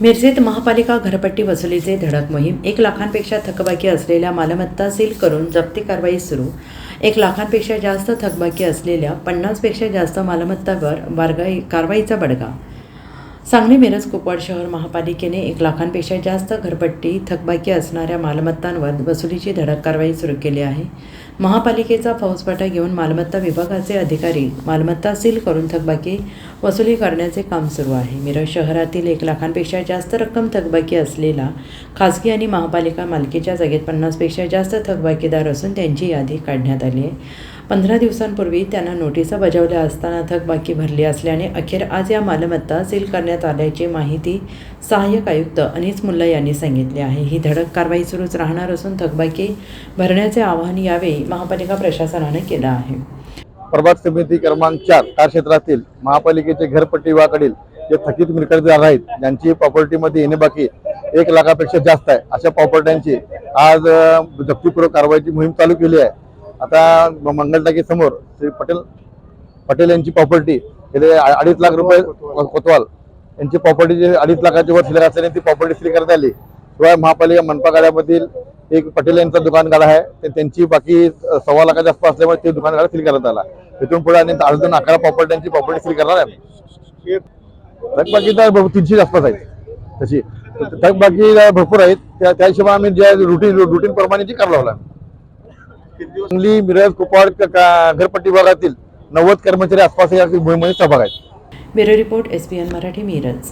मिरजेत महापालिका घरपट्टी वसुलीचे धडक मोहीम एक लाखांपेक्षा थकबाकी असलेल्या मालमत्ता सील करून जप्ती कारवाई सुरू. एक लाखांपेक्षा जास्त थकबाकी असलेल्या पन्नासपेक्षा जास्त मालमत्तावर बारगाई कारवाईचा बडगा सांगली मिरज कुपवाड शहर महापालिकेने एक लाखांपेक्षा जास्त घरपट्टी थकबाकी असणाऱ्या मालमत्तांवर वसुलीची धडक कारवाई सुरू केली आहे. महापालिकेचा फौजफाटा घेऊन मालमत्ता विभागाचे अधिकारी मालमत्ता सील करून थकबाकी वसुली करण्याचे काम सुरू आहे. मिरज शहरातील एक लाखांपेक्षा जास्त रक्कम थकबाकी असलेला खाजगी आणि महापालिका मालकीच्या जागेत पन्नासपेक्षा जास्त थकबाकीदार असून त्यांची यादी काढण्यात आली आहे. पंधरा दिवसांपूर्वी त्यांना नोटिसा बजावल्या असताना थकबाकी भरली असल्याने अखेर आज या मालमत्ता सील करण्यात आल्याची माहिती सहाय्यक आयुक्त अनिस मुल्ला यांनी सांगितली आहे. ही धडक कारवाई सुरूच राहणार असून थकबाकी भरण्याचे आवाहन यावेळी महापालिका प्रशासनाने केलं आहे. प्रभात समिती क्रमांक चार कार्यक्षेत्रातील महापालिकेचे घरपट्टी विभागाकडील जे थकीत मिळकतदार आहेत ज्यांची प्रॉपर्टीमध्ये येणे बाकी एक लाखापेक्षा जास्त आहे. अशा प्रॉपर्ट्यांची आज जप्तीपूर्वक कारवाईची मोहीम चालू केली आहे. आता म- टाकी समोर श्री पटेल पटेल यांची प्रॉपर्टी गेले अडीच लाख रुपये कोतवाल यांची प्रॉपर्टी जे अडीच लाखाची वर शिल्लक असल्याने ती प्रॉपर्टी सील करण्यात आली. शिवाय महापालिका मनपा गाड्यामधील एक पटेल यांचा दुकान गाडा आहे ते- त्यांची बाकी सव्वा लाखाच्या आसपास असल्यामुळे ते दुकान गाडा सील करण्यात आला. तिथून पुढे आणि अजून अकरा प्रॉपर्ट्यांची प्रॉपर्टी सील करणार आहे थकबाकी तर तीनशे आसपास आहेत. तशी. थकबाकी भरपूर आहेत त्या हिशोबाने आम्ही ज्या रुटीन रुटीन प्रमाणे जी कर लागला सांगली मिरज कुपवाड घरपट्टी विभागातील नव्वद कर्मचारी आसपास या मोहिमेमध्ये सहभाग आहेत. Bureau report S P N Marathi Miraj.